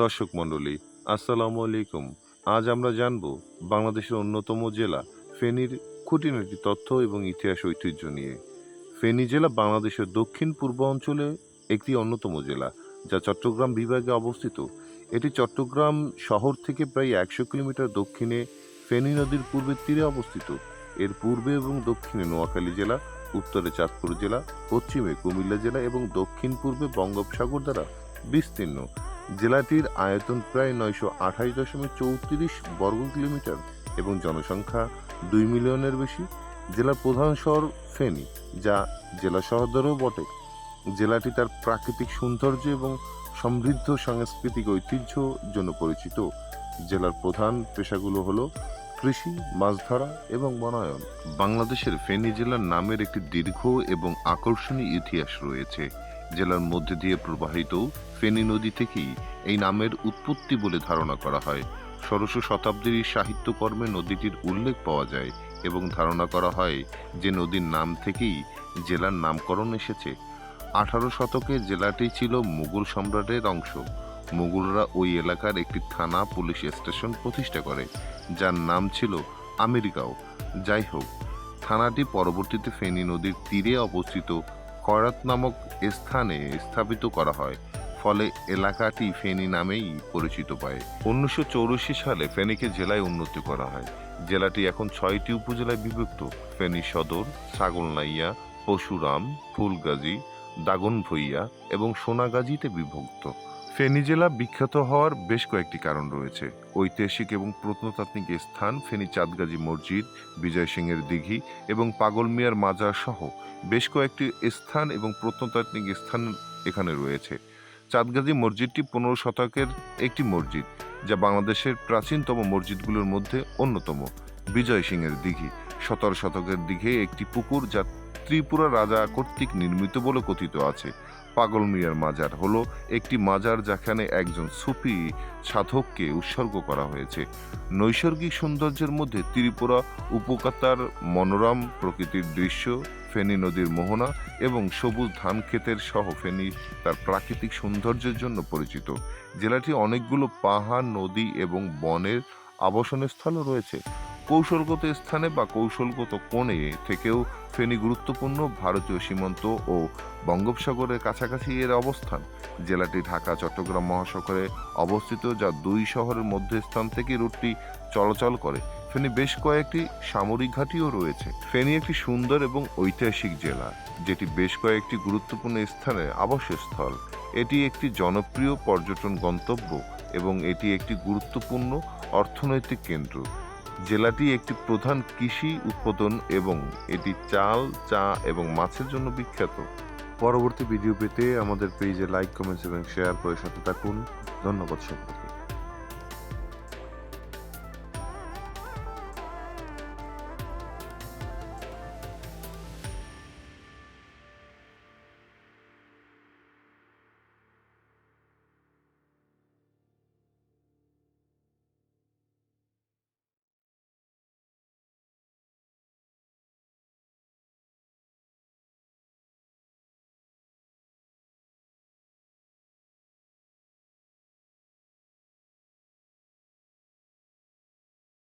দর্শক মণ্ডলী, আসসালামু আলাইকুম। আজ আমরা জানব বাংলাদেশের অন্যতম জেলা ফেনীর খুঁটিনাটি তথ্য এবং ইতিহাস ঐতিহ্য নিয়ে। ফেনী জেলা বাংলাদেশের দক্ষিণ পূর্ব অঞ্চলে একটি অন্যতম জেলা, যা চট্টগ্রাম বিভাগে অবস্থিত। এটি চট্টগ্রাম শহর থেকে প্রায় একশো কিলোমিটার দক্ষিণে ফেনী নদীর পূর্বের তীরে অবস্থিত। এর পূর্বে এবং দক্ষিণে নোয়াখালী জেলা, উত্তরে চাঁদপুর জেলা, পশ্চিমে কুমিল্লা জেলা এবং দক্ষিণ পূর্বে বঙ্গোপসাগর দ্বারা বিস্তীর্ণ। জেলাটির আয়তন প্রায় নয়শো আঠাশ দশমিক চৌত্রিশ বর্গ কিলোমিটার এবং জনসংখ্যা দুই মিলিয়নের বেশি। জেলার প্রধান শহর ফেনী, যা জেলা সদরও বটে। জেলাটি তার প্রাকৃতিক সৌন্দর্য এবং সমৃদ্ধ সাংস্কৃতিক ঐতিহ্য জন্য পরিচিত। জেলার প্রধান পেশাগুলো হলো কৃষি মাছ ধরা এবং বনায়ন। বাংলাদেশের ফেনী জেলার নামের একটি দীর্ঘ এবং আকর্ষণীয় ইতিহাস রয়েছে। জেলার মধ্যে দিয়ে প্রবাহিত ফেনী নদী থেকেই এই নামের উৎপত্তি বলে ধারণা করা হয়। ষোড়শ শতাব্দীর সাহিত্যকর্মে নদীটির উল্লেখ পাওয়া যায় এবং ধারণা করা হয় যে নদীর নাম থেকেই জেলার নামকরণ এসেছে। আঠারো শতকে জেলাটি ছিল মুঘল সম্রাটের অংশ। মুঘলরা ওই এলাকার একটি থানা পুলিশ স্টেশন প্রতিষ্ঠা করে, যার নাম ছিল আমেরিকাও। যাই হোক, থানাটি পরবর্তীতে ফেনী নদীর তীরে অবস্থিত করাত নামক স্থানে স্থাপিত করা হয়, ফলে এলাকাটি ফেনী নামেই পরিচিত পায়। উনিশশো সালে ফেনীকে জেলায় উন্নতি করা হয়। জেলাটি এখন ছয়টি উপজেলায় বিভক্ত। ফেনী সদর, ছাগলনাইয়া, পশুরাম, ফুলগাজী, দাগনভইয়া এবং সোনাগাজীতে বিভক্ত। ফেনী জেলা বিখ্যাত হওয়ার বেশ কয়েকটি কারণ রয়েছে। ঐতিহাসিক এবং প্রত্নতাত্ত্বিক স্থান ফেনী চাঁদগাজী মসজিদ, বিজয় সিংয়ের দিঘি এবং পাগল মিয়ার মাজার সহ বেশ কয়েকটি স্থান এবং প্রত্নতাত্ত্বিক স্থান এখানে রয়েছে। চাঁদগাজী মসজিদটি পনেরো শতকের একটি মসজিদ, যা বাংলাদেশের প্রাচীনতম মসজিদগুলোর মধ্যে অন্যতম, বিজয় সিংয়ের দিঘি। সতেরো শতকের দিঘে একটি পুকুর যা ত্রিপুরা রাজা কর্তৃক নির্মিত বলে কথিত আছে। পাগল মিয়ার মাজার হলো একটি মাজার যেখানে একজন সুফি সাধককে উৎসর্গ করা হয়েছে। নৈসর্গিক সৌন্দর্যের মধ্যে ত্রিপুরা উপত্যকার মনোরম প্রকৃতির দৃশ্য, ফেনী নদীর মোহনা এবং সবুজ ধান ক্ষেতের সহ ফেনী তার প্রাকৃতিক সৌন্দর্যের জন্য পরিচিত। জেলাটি অনেকগুলো পাহাড়, নদী এবং বনের আবাসনস্থলও রয়েছে। কৌশলগত স্থানে বা কৌশলগত কোণে থেকেও ফেনী গুরুত্বপূর্ণ ভারতীয় সীমান্ত ও বঙ্গোপসাগরের কাছাকাছি এর অবস্থান। জেলাটি ঢাকা, চট্টগ্রাম মহাসাগরে অবস্থিত, যা দুই শহরের মধ্যস্থান থেকে রুটটি চলাচল করে। ফেনী বেশ কয়েকটি সামরিক ঘাঁটিও রয়েছে। ফেনী একটি সুন্দর এবং ঐতিহাসিক জেলা, যেটি বেশ কয়েকটি গুরুত্বপূর্ণ স্থানের আবাসস্থল। এটি একটি জনপ্রিয় পর্যটন গন্তব্য এবং এটি একটি গুরুত্বপূর্ণ অর্থনৈতিক কেন্দ্র। জেলাটি একটি প্রধান কৃষি উৎপাদন এবং এটি চাল, চা এবং মাছের জন্য বিখ্যাত। পরবর্তী ভিডিও পেতে আমাদের পেজে লাইক কমেন্টস এবং শেয়ার করে সাথে থাকুন। ধন্যবাদ সকলকে